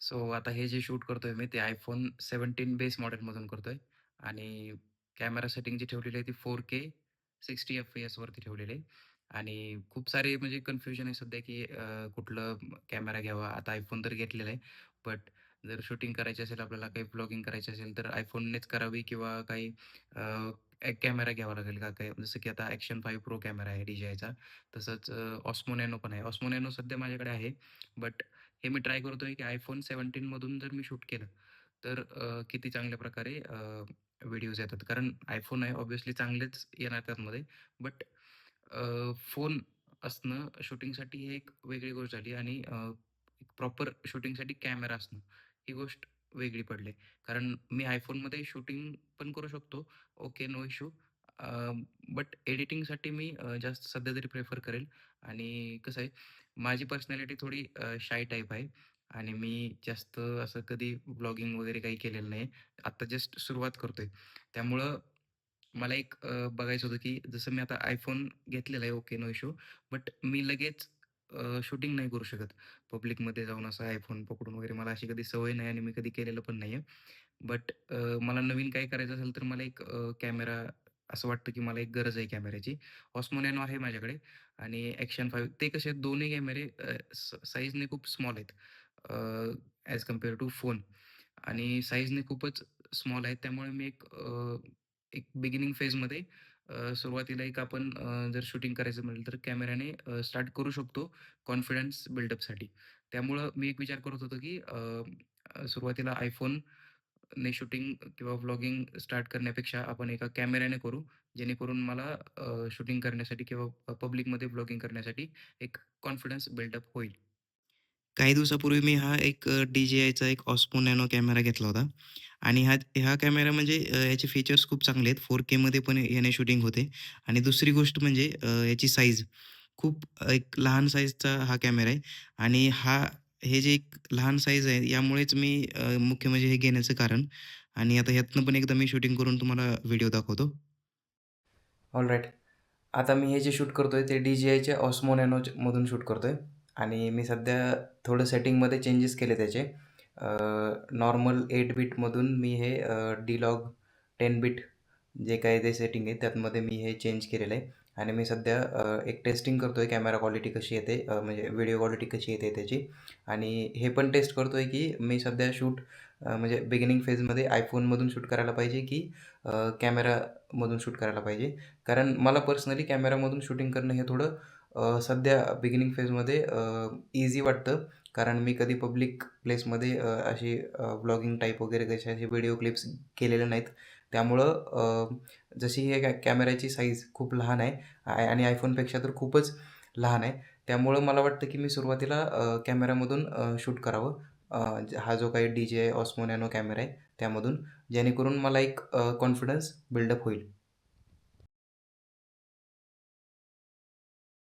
So आता हे जे शूट करतोय मी ते आयफोन 17 बेस मॉडेलमधून करतोय आणि कॅमेरा सेटिंग जी ठेवलेली आहे ती 4K 60 एफ एस वरती ठेवलेली आहे आणि खूप सारे म्हणजे कन्फ्युजन आहे सध्या की अ, कुठलं कॅमेरा घ्यावा. आता आयफोन तर घेतलेला आहे. बट जर शूटिंग करायची असेल आपल्याला काही ब्लॉगिंग करायची असेल तर आयफोननेच करावी किंवा काही अ, एक कॅमेरा घ्यावा लागेल का काय जसं की आता ॲक्शन 5 प्रो कॅमेरा आहे DJIचा तसंच अ, तसंच Nano पण आहे. Osmo सध्या माझ्याकडे आहे. बट हे मी ट्राय करतोय की आयफोन 17 मधून जर मी शूट केलं, तर किती चांगल्या प्रकारे व्हिडिओज येतात. कारण आयफोन आहे ऑब्व्हियसली चांगलेच येणार त्यामध्ये. बट फोन असणं शूटिंगसाठी ही एक वेगळी गोष्ट झाली आणि एक प्रॉपर शूटिंगसाठी कॅमेरा असणं, ही गोष्ट वेगळी पडली. कारण मी आयफोनमध्ये शूटिंग पण करू शकतो. Okay, no issue. बट एडिटिंगसाठी मी जास्त सध्या तरी प्रेफर करेल आणि कसं आहे, माझी पर्सनॅलिटी थोडी शाय टाईप आहे आणि मी जास्त असं कधी ब्लॉगिंग वगैरे काही केलेलं नाही. आत्ता जस्ट सुरुवात करतोय. त्यामुळं मला एक बघायचं होतं की जसं मी आता आयफोन घेतलेला आहे, ओके, नो इशू बट मी लगेच शूटिंग नाही करू शकत. पब्लिकमध्ये जाऊन असा आयफोन पकडून वगैरे मला अशी कधी सवय नाही आणि मी कधी केलेलं पण नाही आहे बट मला नवीन काही करायचं असेल तर मला एक कॅमेरा असं वाटतं की मला एक गरज आहे कॅमेऱ्याची. Osmo आहे माझ्याकडे आणि ॲक्शन फाईव्ह ते कसे आहेत दोन्ही कॅमेरे साईजने स खूप स्मॉल आहेत. ॲज कंपेअर टू फोन आणि साईजने खूपच स्मॉल आहेत. त्यामुळे मी एक एक बिगिनिंग फेजमध्ये सुरुवातीला एक आपण जर शूटिंग करायचं म्हटलं तर कॅमेऱ्याने स्टार्ट करू शकतो कॉन्फिडन्स बिल्डअपसाठी. त्यामुळं मी एक विचार करत होतो की सुरुवातीला आयफोन ने शूटिंग किंवा व्लॉगिंग स्टार्ट करण्यापेक्षा आपण एका कॅमेऱ्याने करू. जेणेकरून मला अ, शूटिंग करण्यासाठी किंवा पब्लिकमध्ये व्लॉगिंग करण्यासाठी एक कॉन्फिडन्स बिल्डअप होईल. काही दिवसापूर्वी मी हा एक अ, DJIचा एक ऑस्मो नॅनो कॅमेरा घेतला होता आणि हा हा कॅमेरा म्हणजे अ, याचे फीचर्स खूप चांगले आहेत. 4Kमध्ये पण याने शूटिंग होते आणि दुसरी गोष्ट म्हणजे अ, याची साईज खूप एक लहान साईजचा हा कॅमेरा आहे आणि हा हे जे एक लहान साईज आहे यामुळेच मी अ, मुख्य म्हणजे हे घेण्याचं कारण आणि आता ह्यातनं पण एकदा मी शूटिंग करून तुम्हाला व्हिडिओ दाखवतो. ऑलराइट. आता मी हे जे शूट करतोय ते DJIच्या Osmo Nano मधून शूट करतोय आणि मी सध्या थोडं सेटिंगमध्ये चेंजेस केले त्याचे. अ, नॉर्मल 8 बीटमधून मी हे अ, D-Log 10 जे काही ते सेटिंग आहे त्यातमध्ये मी हे चेंज केलेलं आहे आणि मी सध्या एक टेस्टिंग करतो आहे कॅमेरा क्वालिटी कशी येते म्हणजे व्हिडिओ क्वालिटी कशी येते त्याची आणि हे पण टेस्ट करतो आहे की मी सध्या शूट म्हणजे बिगिनिंग फेजमध्ये आयफोनमधून शूट करायला पाहिजे की कॅमेरामधून शूट करायला पाहिजे. कारण मला पर्सनली कॅमेरामधून शूटिंग करणं हे थोडं सध्या बिगिनिंग फेजमध्ये इझी वाटतं. कारण मी कधी पब्लिक प्लेसमध्ये अशी ब्लॉगिंग व्लॉगिंग वगैरे कशा असे व्हिडिओ क्लिप्स केलेले नाहीत. त्यामुळं जशी हे कॅ कॅमेऱ्याची साईज खूप लहान आहे आय आणि आयफोनपेक्षा तर खूपच लहान आहे. त्यामुळं मला वाटतं की मी सुरुवातीला कॅमेऱ्यामधून शूट करावं. हा जो काही DJI Osmo Nano कॅमेरा आहे त्यामधून. जेणेकरून मला एक कॉन्फिडन्स बिल्डअप होईल.